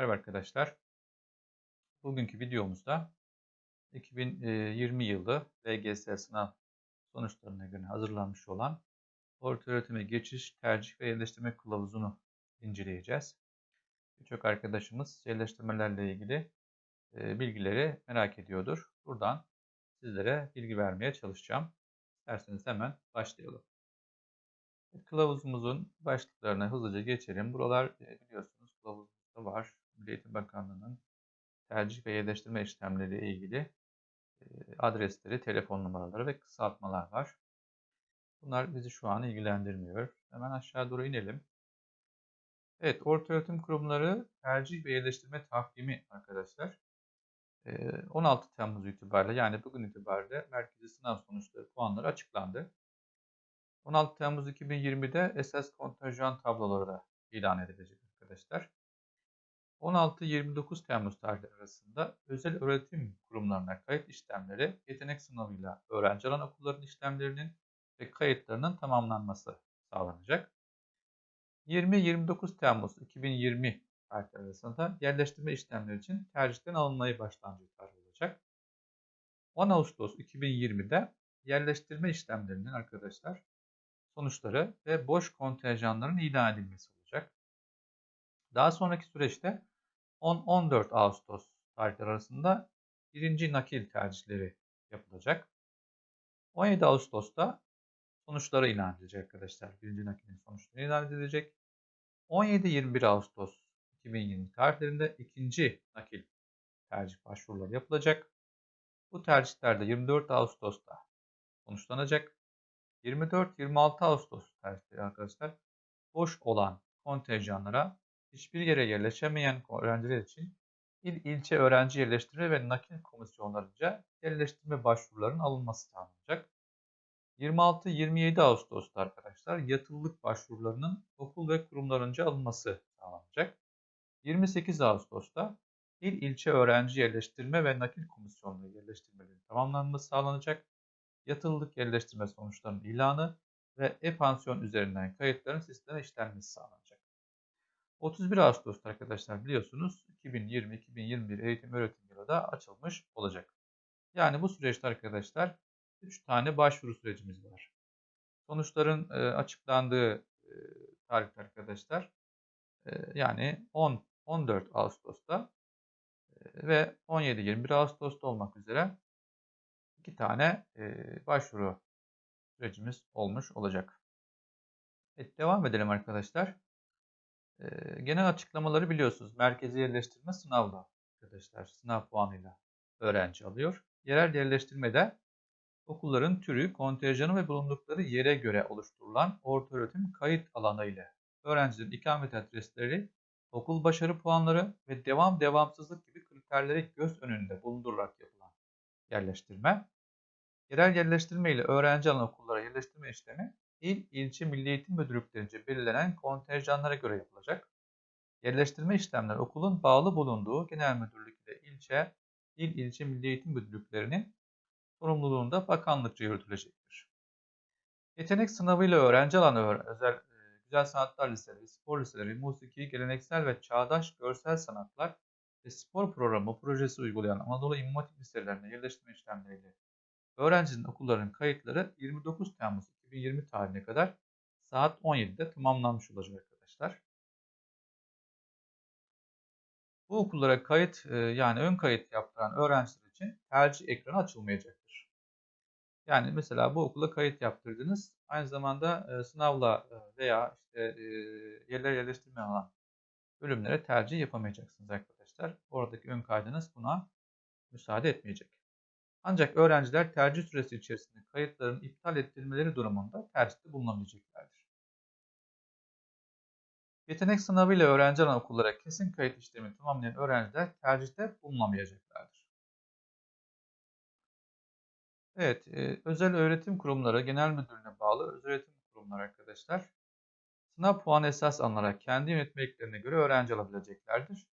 Merhaba arkadaşlar. Bugünkü videomuzda 2020 yılı LGS sınav sonuçlarına göre hazırlanmış olan ortaöğretime geçiş, tercih ve yerleştirme kılavuzunu inceleyeceğiz. Birçok arkadaşımız yerleştirmelerle ilgili bilgileri merak ediyordur. Buradan sizlere bilgi vermeye çalışacağım. İsterseniz hemen başlayalım. Kılavuzumuzun başlıklarına hızlıca geçelim. Buralar biliyorsunuz kılavuzda var. Milli Eğitim Bakanlığı'nın tercih ve yerleştirme işlemleri ile ilgili adresleri, telefon numaraları ve kısaltmalar var. Bunlar bizi şu an ilgilendirmiyor. Hemen aşağı doğru inelim. Evet, ortaöğretim kurumları tercih ve yerleştirme takvimi arkadaşlar. 16 e, Temmuz itibariyle yani bugün itibariyle merkezi sınav sonuçları puanları açıklandı. 16 Temmuz 2020'de esas kontenjan tabloları da ilan edilecek arkadaşlar. 16-29 Temmuz tarihleri arasında özel öğretim kurumlarına kayıt işlemleri yetenek sınavıyla öğrenci alan okulların işlemlerinin ve kayıtlarının tamamlanması sağlanacak. 20-29 Temmuz 2020 tarihleri arasında yerleştirme işlemleri için tercihten alınmayı başlangıcı tarih olacak. 10 Ağustos 2020'de yerleştirme işlemlerinin arkadaşlar sonuçları ve boş kontenjanların ilan edilmesi olacak. Daha sonraki süreçte 10-14 Ağustos tarihleri arasında birinci nakil tercihleri yapılacak. 17 Ağustos'ta sonuçları ilan edilecek arkadaşlar. Birinci nakilin sonuçları ilan edilecek. 17-21 Ağustos 2020 tarihlerinde ikinci nakil tercih başvuruları yapılacak. Bu tercihler de 24 Ağustos'ta sonuçlanacak. 24-26 Ağustos tarihleri arkadaşlar boş olan kontenjanlara hiçbir yere yerleşemeyen öğrenciler için il ilçe öğrenci yerleştirme ve nakil komisyonlarınca yerleştirme başvurularının alınması sağlanacak. 26-27 Ağustos'ta arkadaşlar yatılılık başvurularının okul ve kurumlarınca alınması sağlanacak. 28 Ağustos'ta il ilçe öğrenci yerleştirme ve nakil komisyonları yerleştirmelerinin tamamlanması sağlanacak. Yatılılık yerleştirme sonuçlarının ilanı ve e-pansiyon üzerinden kayıtların sisteme işlenmesi sağlanacak. 31 Ağustos'ta arkadaşlar biliyorsunuz 2020-2021 eğitim öğretim yılı da açılmış olacak. Yani bu süreçte arkadaşlar 3 tane başvuru sürecimiz var. Sonuçların e, açıklandığı e, tarihte arkadaşlar e, yani 10 14 Ağustos'ta e, ve 17-21 Ağustos'ta olmak üzere iki tane e, başvuru sürecimiz olmuş olacak. Evet, devam edelim arkadaşlar genel açıklamaları biliyorsunuz. Merkezi yerleştirme sınavla arkadaşlar. Sınav puanıyla öğrenci alıyor. Yerel yerleştirmede okulların türü, kontenjanı ve bulundukları yere göre oluşturulan ortaöğretim kayıt alanı ile öğrencilerin ikamet adresleri, okul başarı puanları ve devam devamsızlık gibi kriterleri göz önünde bulundurularak yapılan yerleştirme. Yerel yerleştirme ile öğrenci alan okullara yerleştirme işlemi il, ilçe milli eğitim müdürlüklerince belirlenen kontenjanlara göre yapılacak. Yerleştirme işlemleri okulun bağlı bulunduğu genel müdürlük ile ilçe, il, ilçe milli eğitim müdürlüklerinin sorumluluğunda bakanlıkça yürütülecektir. Yetenek sınavıyla öğrenci alan özel e, güzel sanatlar liseleri, spor liseleri, musiki, geleneksel ve çağdaş görsel sanatlar ve spor programı projesi uygulayan Anadolu İmam Hatip liselerine yerleştirme işlemleriyle öğrencinin okulların kayıtları 29 Temmuz 2020 tarihine kadar saat 17'de tamamlanmış olacak arkadaşlar. Bu okullara kayıt e, yani ön kayıt yaptıran öğrenciler için tercih ekranı açılmayacaktır. Yani mesela bu okula kayıt yaptırdınız. Aynı zamanda e, sınavla e, veya işte yerler yerleştirme alan bölümlere tercih yapamayacaksınız arkadaşlar. Oradaki ön kaydınız buna müsaade etmeyecek. Ancak öğrenciler tercih süresi içerisinde kayıtların iptal ettirilmeleri durumunda tercihte bulunabileceklerdir. Yetenek sınavı ile öğrenci alan okullara kesin kayıt işlemi tamamlayan öğrenciler tercihte bulunamayacaklardır. Evet, e, özel öğretim kurumları genel müdürlüğüne bağlı özel öğretim kurumları arkadaşlar. Sınav puanı esas alınarak kendi yönetmeliklerine göre öğrenci alabileceklerdir.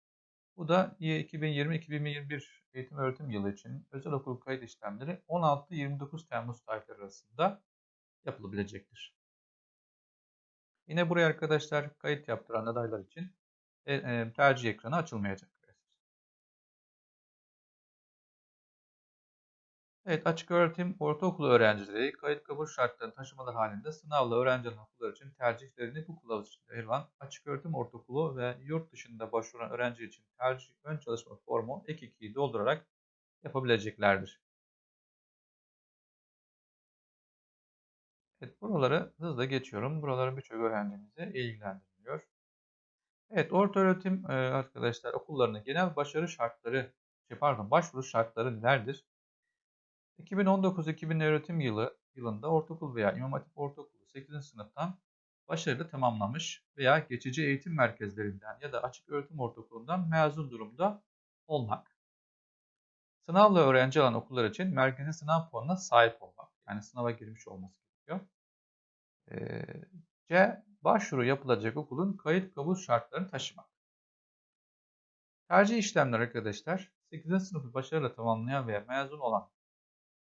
Bu da 2020-2021 eğitim öğretim yılı için özel okul kayıt işlemleri 16-29 Temmuz tarihleri arasında yapılabilecektir. Yine buraya arkadaşlar kayıt yaptıran adaylar için e, e, tercih ekranı açılmayacak. Evet, açık öğretim ortaokulu öğrencileri kayıt kabul şartlarını taşımaları halinde sınavla öğrenci okullar için tercihlerini bu kılavuz içinde yer alan açık öğretim ortaokulu ve yurt dışında başvuran öğrenci için tercih ön çalışma formu ek 2'yi doldurarak yapabileceklerdir. Evet, buraları hızla geçiyorum. Buraların birçok öğrencimizi ilgilendiriyor. Evet, orta öğretim arkadaşlar okullarının genel başarı şartları, şey pardon, başvuru şartları nelerdir? 2019-2000 öğretim yılı yılında ortaokul veya İmam Hatip Ortaokulu 8. sınıftan başarılı tamamlamış veya geçici eğitim merkezlerinden ya da açık öğretim ortaokulundan mezun durumda olmak. Sınavla öğrenci alan okullar için merkezi sınav puanına sahip olmak. Yani sınava girmiş olması gerekiyor. C. Başvuru yapılacak okulun kayıt kabul şartlarını taşımak. Tercih işlemleri arkadaşlar 8. sınıfı başarıyla tamamlayan veya mezun olan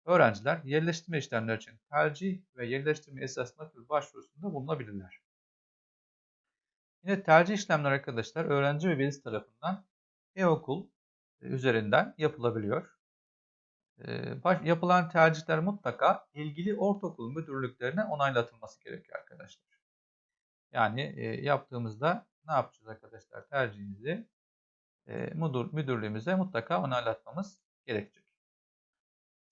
öğrenciler yerleştirme işlemleri için tercih ve yerleştirme esasına başvurusunda bulunabilirler. Yine tercih işlemleri arkadaşlar öğrenci ve velisi tarafından e-okul üzerinden yapılabiliyor. Yapılan tercihler mutlaka ilgili ortaokul müdürlüklerine onaylatılması gerekiyor arkadaşlar. Yani yaptığımızda ne yapacağız arkadaşlar? Tercihimizi müdür, müdürlüğümüze mutlaka onaylatmamız gerekecek.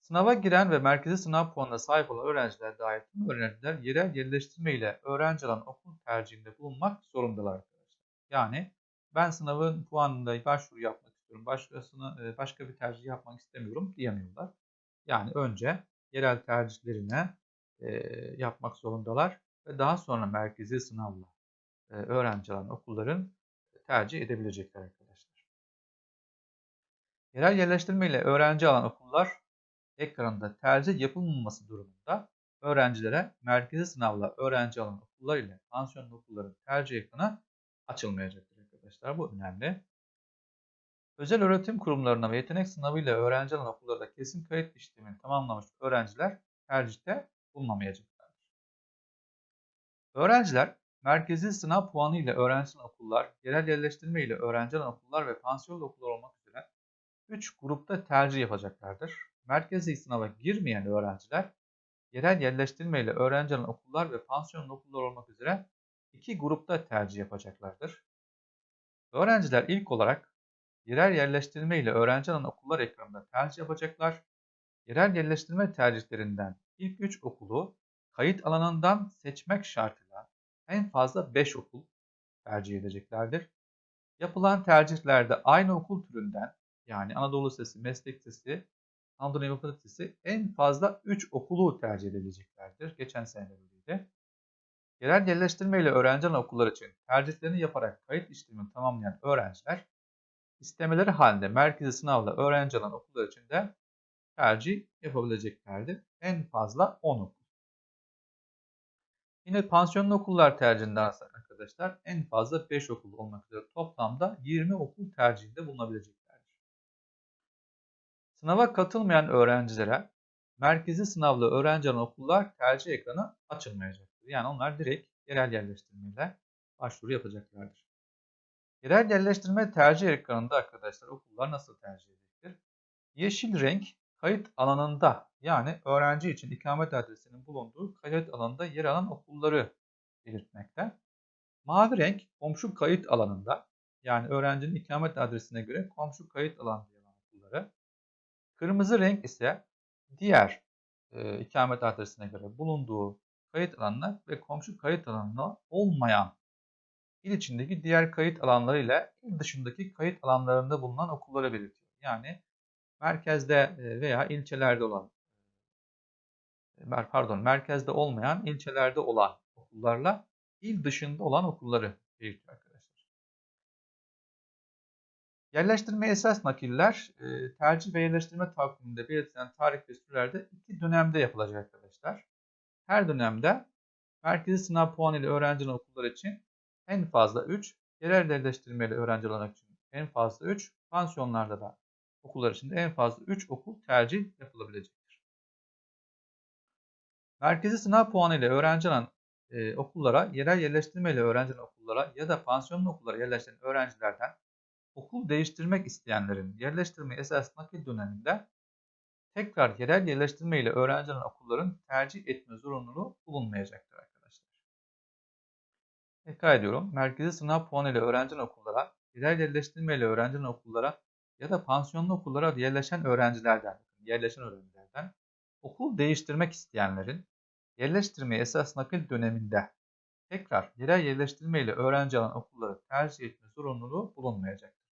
Sınava giren ve merkezi sınav puanına sahip olan öğrenciler dahil tüm öğrenciler yerel yerleştirme ile öğrenci alan okul tercihinde bulunmak zorundalar arkadaşlar. Yani ben sınavın puanında başvuru yapmak istiyorum, başkasını, başka bir tercih yapmak istemiyorum diyemiyorlar. Yani önce yerel tercihlerine yapmak zorundalar ve daha sonra merkezi sınavla öğrenci alan okulların tercih edebilecekler arkadaşlar. Yerel yerleştirme ile öğrenci alan okullar ekranında tercih yapılmaması durumunda öğrencilere merkezi sınavla öğrenci alan okullar ile pansiyon okulların tercih ekranı açılmayacaktır arkadaşlar. Bu önemli. Özel öğretim kurumlarına ve yetenek sınavıyla öğrenci alan okullarda kesin kayıt işlemini tamamlamış öğrenciler tercihte bulunamayacaklardır. Öğrenciler merkezi sınav puanı ile öğrenci alan okullar, yerel yerleştirme ile öğrenci alan okullar ve pansiyon okullar olmak üzere 3 grupta tercih yapacaklardır. Merkezi sınava girmeyen öğrenciler yerel yerleştirme ile öğrenci alan okullar ve pansiyon okullar olmak üzere iki grupta tercih yapacaklardır. Öğrenciler ilk olarak yerel yerleştirme ile öğrenci okullar ekranında tercih yapacaklar. Yerel yerleştirme tercihlerinden ilk 3 okulu kayıt alanından seçmek şartıyla en fazla 5 okul tercih edeceklerdir. Yapılan tercihlerde aynı okul türünden yani Anadolu Lisesi, Meslek Lisesi, Anadolu Lisesi en fazla 3 okulu tercih edebileceklerdir. Geçen sene böyleydi. Yerel yerleştirme ile okullar için tercihlerini yaparak kayıt işlemini tamamlayan öğrenciler istemeleri halinde merkezi sınavla öğrenci alan okullar için de tercih yapabileceklerdir. En fazla 10 okul. Yine pansiyonlu okullar tercihinden arkadaşlar en fazla 5 okul olmak üzere toplamda 20 okul tercihinde bulunabileceklerdir. Sınava katılmayan öğrencilere merkezi sınavla öğrenci okullar tercih ekranı açılmayacaktır. Yani onlar direkt yerel yerleştirmeyle başvuru yapacaklardır. Yerel yerleştirme tercih ekranında arkadaşlar okullar nasıl tercih edilir? Yeşil renk kayıt alanında yani öğrenci için ikamet adresinin bulunduğu kayıt alanında yer alan okulları belirtmekte. Mavi renk komşu kayıt alanında yani öğrencinin ikamet adresine göre komşu kayıt alanında yer alan okulları. Kırmızı renk ise diğer e, ikamet adresine göre bulunduğu kayıt alanına ve komşu kayıt alanına olmayan il içindeki diğer kayıt alanları ile il dışındaki kayıt alanlarında bulunan okulları belirtiyor. Yani merkezde veya ilçelerde olan pardon merkezde olmayan ilçelerde olan okullarla il dışında olan okulları belirtiyor. Yerleştirme esas nakiller tercih ve yerleştirme takviminde belirtilen tarih ve sürelerde iki dönemde yapılacak arkadaşlar. Her dönemde merkezi sınav puanı ile öğrenci okullar için en fazla 3, yerel yerleştirme ile öğrenci için en fazla 3, pansiyonlarda da okullar içinde en fazla 3 okul tercih yapılabilecektir. Merkezi sınav puanı ile öğrenci e, okullara, yerel yerleştirmeyle öğrencinin okullara ya da pansiyonlu okullara yerleşen öğrencilerden okul değiştirmek isteyenlerin yerleştirme esas nakil döneminde tekrar yerel yerleştirme ile öğrencinin okulların tercih etme zorunluluğu bulunmayacaktır arkadaşlar. Tekrar ediyorum. Merkezi sınav puanı ile öğrencinin okullara, yerel yerleştirme ile öğrencinin okullara ya da pansiyonlu okullara yerleşen öğrencilerden, yerleşen öğrencilerden okul değiştirmek isteyenlerin yerleştirme esas nakil döneminde tekrar yerel yerleştirme ile öğrenci alan okulları tercih etme zorunluluğu bulunmayacaktır.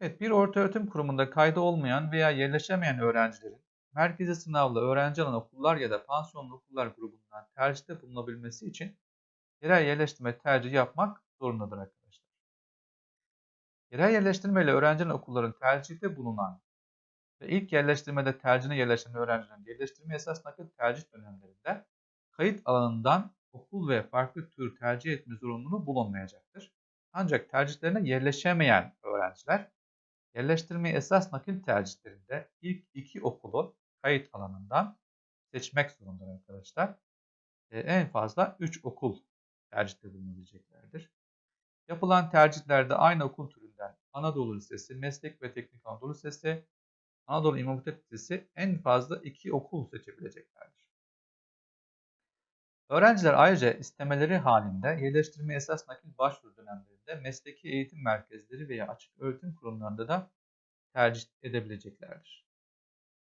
Evet, bir ortaöğretim kurumunda kaydı olmayan veya yerleşemeyen öğrencilerin merkezi sınavla öğrenci alan okullar ya da pansiyonlu okullar grubundan tercihte bulunabilmesi için yerel yerleştirme tercihi yapmak zorundadır arkadaşlar. Yerel yerleştirme ile öğrenci alan okulların tercihte bulunan ve ilk yerleştirmede tercihine yerleşen öğrencilerin yerleştirme esas nakil tercih dönemlerinde kayıt alanından okul ve farklı tür tercih etme zorunluluğu bulunmayacaktır. Ancak tercihlerine yerleşemeyen öğrenciler yerleştirme esas nakil tercihlerinde ilk iki okulu kayıt alanından seçmek zorundadır arkadaşlar. Ee, en fazla 3 okul tercihte bulunabileceklerdir. Yapılan tercihlerde aynı okul türünden Anadolu Lisesi, Meslek ve Teknik Anadolu Lisesi, Anadolu İmam Hatip Lisesi en fazla 2 okul seçebileceklerdir. Öğrenciler ayrıca istemeleri halinde yerleştirme esas nakil başvuru dönemlerinde mesleki eğitim merkezleri veya açık öğretim kurumlarında da tercih edebileceklerdir.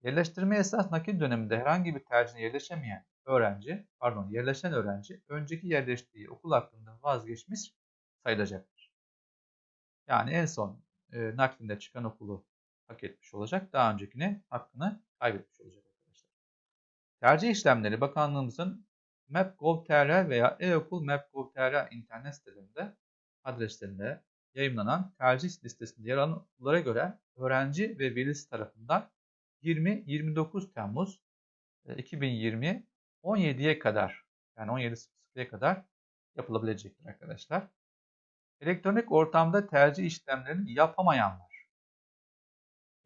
Yerleştirme esas nakil döneminde herhangi bir tercihine yerleşemeyen öğrenci, pardon yerleşen öğrenci önceki yerleştiği okul hakkında vazgeçmiş sayılacaktır. Yani en son e, naklinde çıkan okulu hak etmiş olacak. Daha öncekine hakkını kaybetmiş olacak arkadaşlar. Tercih işlemleri bakanlığımızın Map.gov.tr veya e-okul Map.gov.tr internet sitelerinde adreslerinde yayınlanan tercih listesinde yer alan okullara göre öğrenci ve velisi tarafından 20-29 Temmuz 2020 17'ye kadar yani 17.00'ye kadar yapılabilecektir arkadaşlar. Elektronik ortamda tercih işlemlerini yapamayanlar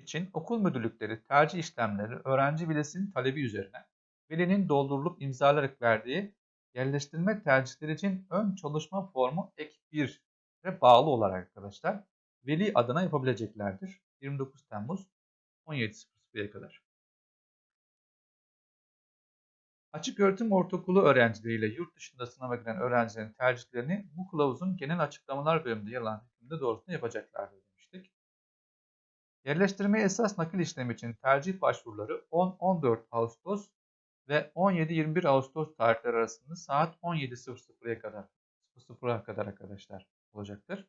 için okul müdürlükleri tercih işlemleri öğrenci velesinin talebi üzerine velinin doldurulup imzalarak verdiği yerleştirme tercihleri için ön çalışma formu ek 1'e bağlı olarak arkadaşlar veli adına yapabileceklerdir. 29 Temmuz 17.00'ye kadar. Açık öğretim ortaokulu öğrencileriyle yurt dışında sınava giren öğrencilerin tercihlerini bu kılavuzun genel açıklamalar bölümünde yer alan hükümde doğrusunda yapacaklardır demiştik. Yerleştirme esas nakil işlemi için tercih başvuruları 10-14 Ağustos ve 17-21 Ağustos tarihleri arasında saat 17.00'ya kadar 00'a kadar arkadaşlar olacaktır.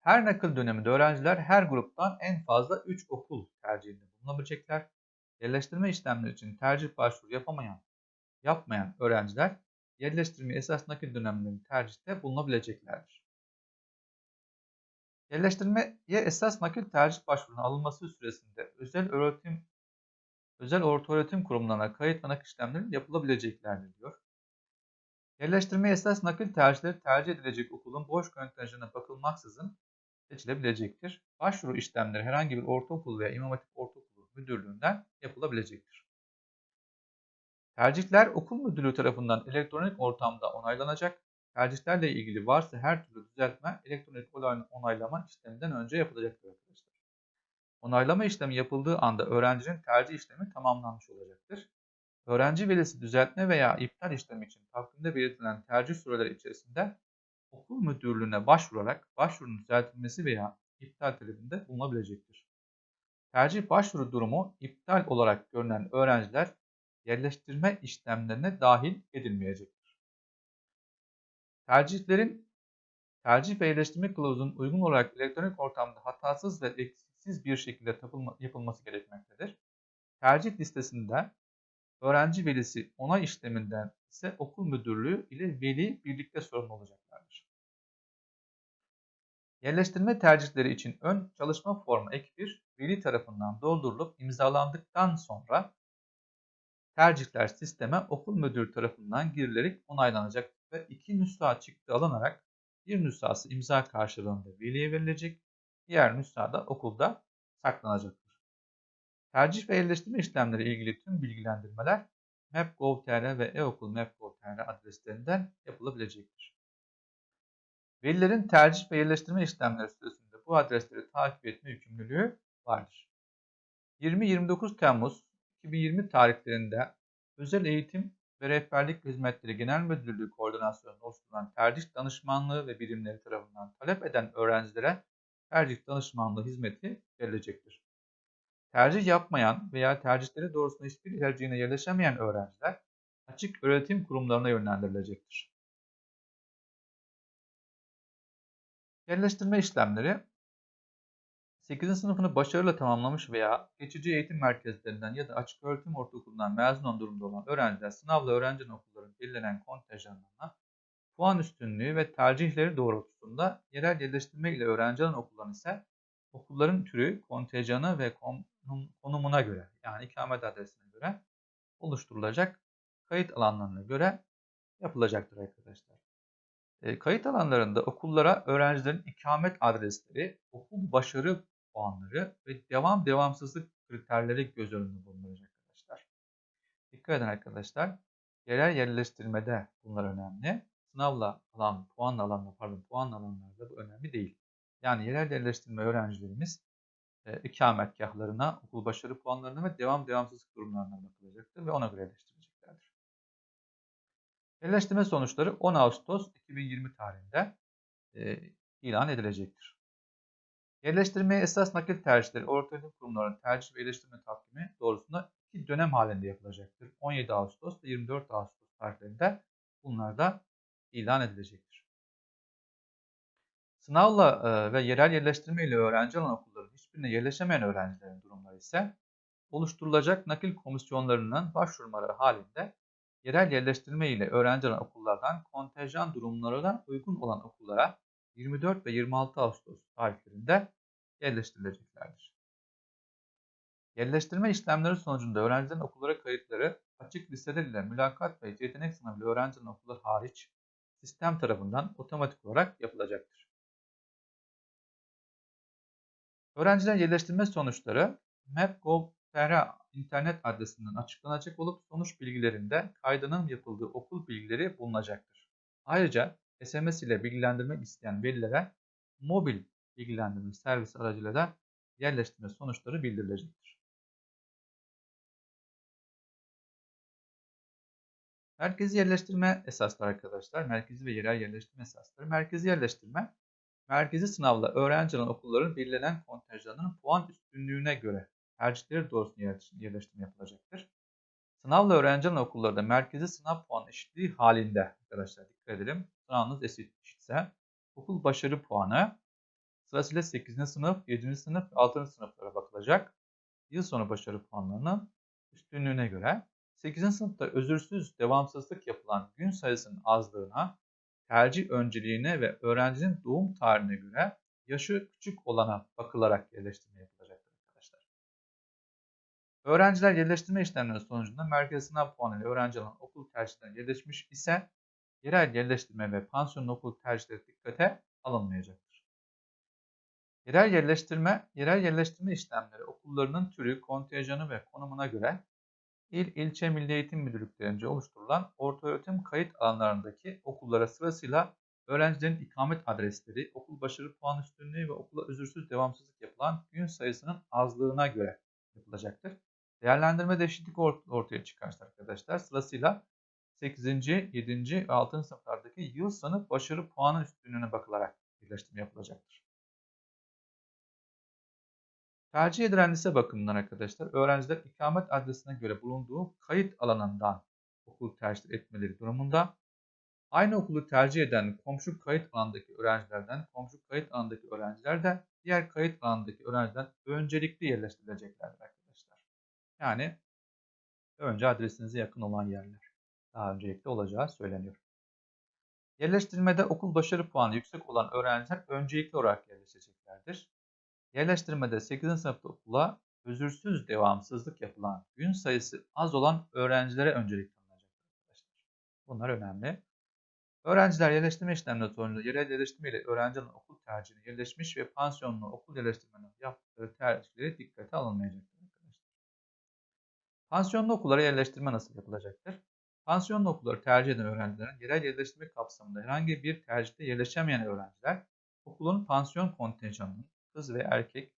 Her nakil döneminde öğrenciler her gruptan en fazla 3 okul tercihinde bulunabilecekler. Yerleştirme işlemleri için tercih başvuru yapamayan, yapmayan öğrenciler yerleştirme esas nakil dönemlerinin tercihte bulunabileceklerdir. Yerleştirmeye esas nakil tercih başvurunun alınması süresinde özel öğretim özel ortaöğretim kurumlarına kayıt ve nakil işlemleri yapılabileceklerdir diyor. Yerleştirme esas nakil tercihleri tercih edilecek okulun boş kontenjanına bakılmaksızın seçilebilecektir. Başvuru işlemleri herhangi bir ortaokul veya imam hatip ortaokulu müdürlüğünden yapılabilecektir. Tercihler okul müdürlüğü tarafından elektronik ortamda onaylanacak. Tercihlerle ilgili varsa her türlü düzeltme elektronik onaylama işleminden önce yapılacaktır arkadaşlar. Onaylama işlemi yapıldığı anda öğrencinin tercih işlemi tamamlanmış olacaktır. Öğrenci velisi düzeltme veya iptal işlemi için takvimde belirtilen tercih süreleri içerisinde okul müdürlüğüne başvurarak başvurunun düzeltilmesi veya iptal talebinde bulunabilecektir. Tercih başvuru durumu iptal olarak görünen öğrenciler yerleştirme işlemlerine dahil edilmeyecektir. Tercihlerin tercih ve yerleştirme kılavuzunun uygun olarak elektronik ortamda hatasız ve eksiksiz bir şekilde yapılması gerekmektedir. Tercih listesinde öğrenci velisi onay işleminden ise okul müdürlüğü ile veli birlikte sorumlu olacaklardır. Yerleştirme tercihleri için ön çalışma formu ek 1 veli tarafından doldurulup imzalandıktan sonra tercihler sisteme okul müdürü tarafından girilerek onaylanacak ve iki nüsha çıktı alınarak bir nüshası imza karşılığında veliye verilecek, diğer nüsha da okulda saklanacaktır. Tercih ve yerleştirme işlemleri ilgili tüm bilgilendirmeler map.gov.tr ve e-okul map.gov.tr adreslerinden yapılabilecektir. Velilerin tercih ve yerleştirme işlemleri sırasında bu adresleri takip etme yükümlülüğü vardır. 20-29 Temmuz 2020 tarihlerinde Özel Eğitim ve Rehberlik Hizmetleri Genel Müdürlüğü koordinasyonunda oluşturulan tercih danışmanlığı ve birimleri tarafından talep eden öğrencilere tercih danışmanlığı hizmeti verilecektir. Tercih yapmayan veya tercihleri doğrusunda hiçbir tercihine yerleşemeyen öğrenciler açık öğretim kurumlarına yönlendirilecektir. Yerleştirme işlemleri 8. sınıfını başarıyla tamamlamış veya geçici eğitim merkezlerinden ya da açık öğretim ortaokulundan mezun olan durumda olan öğrenciler sınavla öğrenci okulların belirlenen kontenjanlarına puan üstünlüğü ve tercihleri doğrultusunda yerel yerleştirme ile öğrenci alan okulların ise okulların türü, kontenjanı ve konumuna göre yani ikamet adresine göre oluşturulacak kayıt alanlarına göre yapılacaktır arkadaşlar. E, kayıt alanlarında okullara öğrencilerin ikamet adresleri, okul başarı puanları ve devam devamsızlık kriterleri göz önünde bulunacak arkadaşlar. Dikkat edin arkadaşlar. Yerel yerleştirmede bunlar önemli. Sınavla alan, puanla alanla pardon puan alanlarda bu önemli değil. Yani yerel yerleştirme öğrencilerimiz e, ikametgahlarına, okul başarı puanlarına ve devam devamsızlık durumlarına bakılacaktır ve ona göre yerleştireceklerdir. Yerleştirme sonuçları 10 Ağustos 2020 tarihinde e, ilan edilecektir. Yerleştirmeye esas nakil tercihleri orta öğretim kurumlarının tercih ve yerleştirme takvimi doğrusunda iki dönem halinde yapılacaktır. 17 Ağustos ve 24 Ağustos tarihlerinde bunlar da ilan edilecektir. Sınavla e, ve yerel yerleştirme ile öğrenci alan okulların hiçbirine yerleşemeyen öğrencilerin durumları ise oluşturulacak nakil komisyonlarının başvurmaları halinde yerel yerleştirme ile öğrenci okullardan kontenjan durumlarına uygun olan okullara 24 ve 26 Ağustos tarihlerinde yerleştirileceklerdir. Yerleştirme işlemleri sonucunda öğrencilerin okullara kayıtları açık listeler ile mülakat ve yetenek sınavı ile öğrencilerin okulları hariç sistem tarafından otomatik olarak yapılacaktır. Öğrenciler yerleştirme sonuçları map.gov.tr internet adresinden açıklanacak olup sonuç bilgilerinde kaydının yapıldığı okul bilgileri bulunacaktır. Ayrıca SMS ile bilgilendirmek isteyen velilere mobil bilgilendirme servis aracılığıyla da yerleştirme sonuçları bildirilecektir. Merkezi yerleştirme esasları arkadaşlar. Merkezi ve yerel yerleştirme esasları. Merkezi yerleştirme, merkezi sınavla öğrenci olan okulların belirlenen kontenjanının puan üstünlüğüne göre tercihleri doğrusunda yerleştirme yapılacaktır. Sınavla öğrenci alan okullarda merkezi sınav puan eşitliği halinde arkadaşlar dikkat edelim. Sınavınız eşitse okul başarı puanı sırasıyla 8. sınıf, 7. sınıf ve 6. sınıflara bakılacak. Yıl sonu başarı puanlarının üstünlüğüne göre 8. sınıfta özürsüz devamsızlık yapılan gün sayısının azlığına, tercih önceliğine ve öğrencinin doğum tarihine göre yaşı küçük olana bakılarak yerleştirme yapılacaktır arkadaşlar. Öğrenciler yerleştirme işlemleri sonucunda merkez sınav puanı ile öğrenci alan okul tercihlerine yerleşmiş ise yerel yerleştirme ve pansiyon okul tercihleri dikkate alınmayacaktır. Yerel yerleştirme, yerel yerleştirme işlemleri okullarının türü, kontenjanı ve konumuna göre il, ilçe milli eğitim müdürlüklerince oluşturulan ortaöğretim kayıt alanlarındaki okullara sırasıyla öğrencilerin ikamet adresleri, okul başarı puan üstünlüğü ve okula özürsüz devamsızlık yapılan gün sayısının azlığına göre yapılacaktır. Değerlendirme eşitlik ortaya çıkarsa arkadaşlar sırasıyla 8. 7. ve 6. sınıflardaki yıl sonu başarı puanı üstünlüğüne bakılarak birleştirme yapılacaktır. Tercih edilen lise bakımından arkadaşlar öğrenciler ikamet adresine göre bulunduğu kayıt alanından okul tercih etmeleri durumunda aynı okulu tercih eden komşu kayıt alandaki öğrencilerden komşu kayıt alandaki öğrenciler de diğer kayıt alandaki öğrenciden öncelikli yerleştirileceklerdir arkadaşlar. Yani önce adresinize yakın olan yerler daha öncelikli olacağı söyleniyor. Yerleştirmede okul başarı puanı yüksek olan öğrenciler öncelikli olarak yerleşeceklerdir. Yerleştirmede 8. sınıfta okula özürsüz devamsızlık yapılan gün sayısı az olan öğrencilere öncelik tanınacak arkadaşlar. Bunlar önemli. Öğrenciler yerleştirme işlemleri sonucunda yerel yerleştirme ile öğrencinin okul tercihine yerleşmiş ve pansiyonlu okul yerleştirmenin yaptıkları tercihleri dikkate alınmayacaktır arkadaşlar. Pansiyonlu okullara yerleştirme nasıl yapılacaktır? Pansiyonlu okulları tercih eden öğrencilerin yerel yerleştirme kapsamında herhangi bir tercihte yerleşemeyen öğrenciler okulun pansiyon kontenjanının kız ve erkek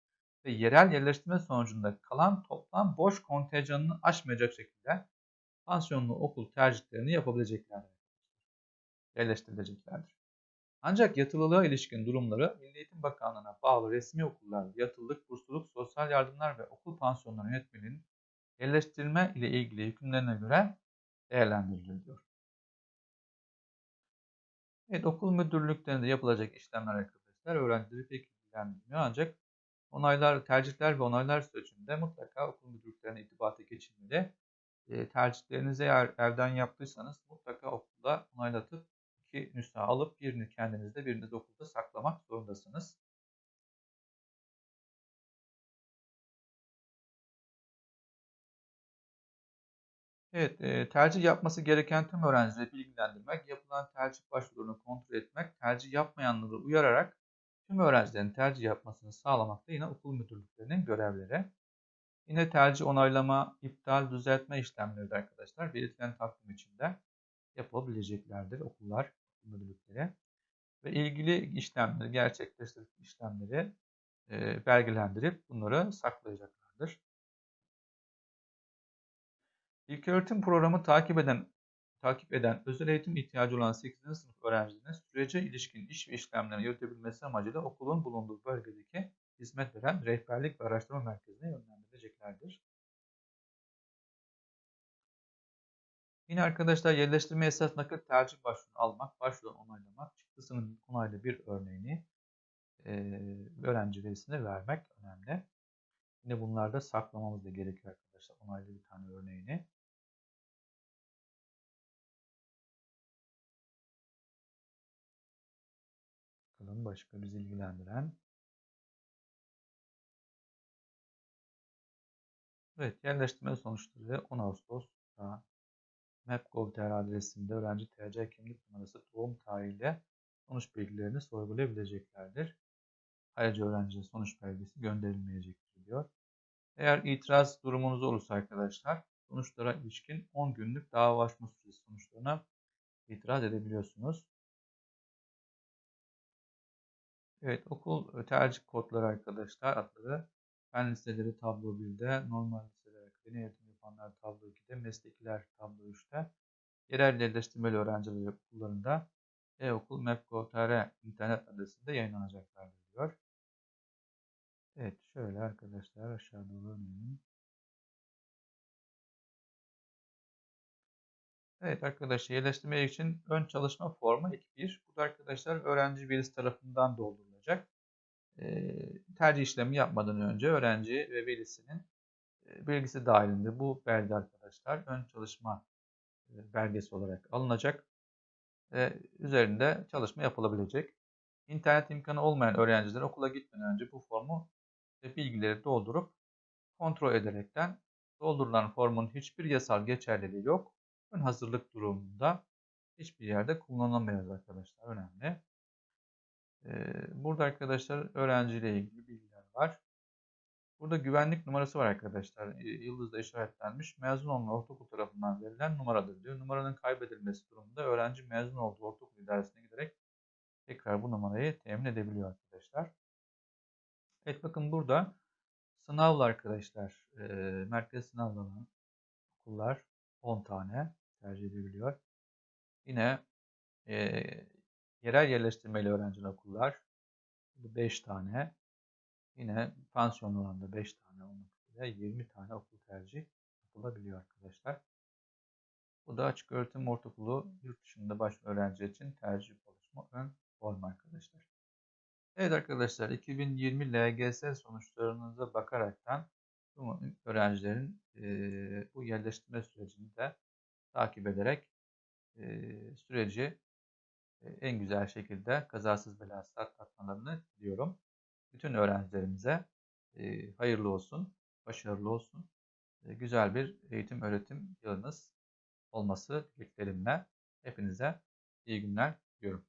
ve yerel yerleştirme sonucunda kalan toplam boş kontenjanını aşmayacak şekilde pansiyonlu okul tercihlerini yapabileceklerdir. Yerleştirileceklerdir. Ancak yatılılığa ilişkin durumları Milli Eğitim Bakanlığı'na bağlı resmi okullar, yatılılık, bursluluk, sosyal yardımlar ve okul pansiyonları yönetmeliğinin yerleştirme ile ilgili hükümlerine göre değerlendiriliyor. Evet, okul müdürlüklerinde yapılacak işlemler arkadaşlar öğrencileri pek ilgilendirmiyor ancak onaylar, tercihler ve onaylar sürecinde mutlaka okul müdürlüklerine itibata geçilmeli. E, tercihlerinizi eğer evden yaptıysanız mutlaka okulda onaylatıp iki nüsha alıp birini kendinizde birini okulda saklamak zorundasınız. Evet, e, tercih yapması gereken tüm öğrencileri bilgilendirmek, yapılan tercih başvurularını kontrol etmek, tercih yapmayanları uyararak tüm öğrencilerin tercih yapmasını sağlamak da yine okul müdürlüklerinin görevleri. Yine tercih onaylama, iptal, düzeltme işlemleri de arkadaşlar belirtilen takvim içinde yapabileceklerdir okullar, okul müdürlükleri. Ve ilgili işlemleri, gerçekleştirip işlemleri e, belgelendirip bunları saklayacaklardır. İlköğretim programı takip eden takip eden özel eğitim ihtiyacı olan 8. sınıf öğrencilerine sürece ilişkin iş ve işlemlerini yürütebilmesi amacıyla okulun bulunduğu bölgedeki hizmet veren rehberlik ve araştırma merkezine yönlendirileceklerdir. Yine arkadaşlar yerleştirme esas nakit tercih başvurunu almak, başvurudan onaylamak, çıktısının onaylı bir örneğini e, öğrenci verisine vermek önemli. Yine bunlarda saklamamız da gerekiyor arkadaşlar onaylı bir tane örneğini. Bakalım başka bizi ilgilendiren. Evet, yerleştirme sonuçları 10 Ağustos'ta Map.gov.tr adresinde öğrenci TC kimlik numarası doğum tarihiyle sonuç bilgilerini sorgulayabileceklerdir. Ayrıca öğrencinin sonuç belgesi gönderilmeyecektir diyor. Eğer itiraz durumunuz olursa arkadaşlar sonuçlara ilişkin 10 günlük dava açma süresi sonuçlarına itiraz edebiliyorsunuz. Evet, okul tercih kodları arkadaşlar adları. Fen liseleri tablo 1'de, normal liseler akademi yapanlar tablo 2'de, meslekler tablo 3'te. Yerel yerleştirmeli öğrenciler okullarında e-okul map.gov.tr internet adresinde yayınlanacaklardır diyor. Evet, şöyle arkadaşlar aşağı doğru. Evet arkadaşlar yerleştirme için ön çalışma formu 2.1. Bu da arkadaşlar öğrenci birisi tarafından doldurulacak. E, tercih işlemi yapmadan önce öğrenci ve velisinin bilgisi dahilinde bu belge arkadaşlar ön çalışma belgesi olarak alınacak. Üzerinde çalışma yapılabilecek. İnternet imkanı olmayan öğrenciler okula gitmeden önce bu formu ve bilgileri doldurup kontrol ederekten doldurulan formun hiçbir yasal geçerliliği yok Ön hazırlık durumunda hiçbir yerde kullanılamıyor arkadaşlar. Önemli. Burada arkadaşlar öğrenciyle ilgili bilgiler var. Burada güvenlik numarası var arkadaşlar. Yıldızla işaretlenmiş. Mezun olan ortaokul tarafından verilen numaradır diyor. Numaranın kaybedilmesi durumunda öğrenci mezun olduğu ortaokul idaresine giderek tekrar bu numarayı temin edebiliyor arkadaşlar. Evet bakın burada sınavlı arkadaşlar. Merkez sınavlı okullar 10 tane tercih edebiliyor. Yine e, yerel yerleştirmeli öğrencili okullar 5 tane. Yine pansiyon oranında 5 tane olmak üzere 20 tane okul tercih yapılabiliyor arkadaşlar. Bu da açık öğretim ortaokulu yurt dışında başvuru öğrenci için tercih oluşma ön form arkadaşlar. Evet arkadaşlar 2020 LGS sonuçlarınıza bakaraktan bu öğrencilerin e, bu yerleştirme sürecini de takip ederek e, süreci e, en güzel şekilde kazasız belasız atlatmalarını diliyorum. Bütün öğrencilerimize e, hayırlı olsun, başarılı olsun, e, güzel bir eğitim öğretim yılınız olması dileklerimle hepinize iyi günler diliyorum.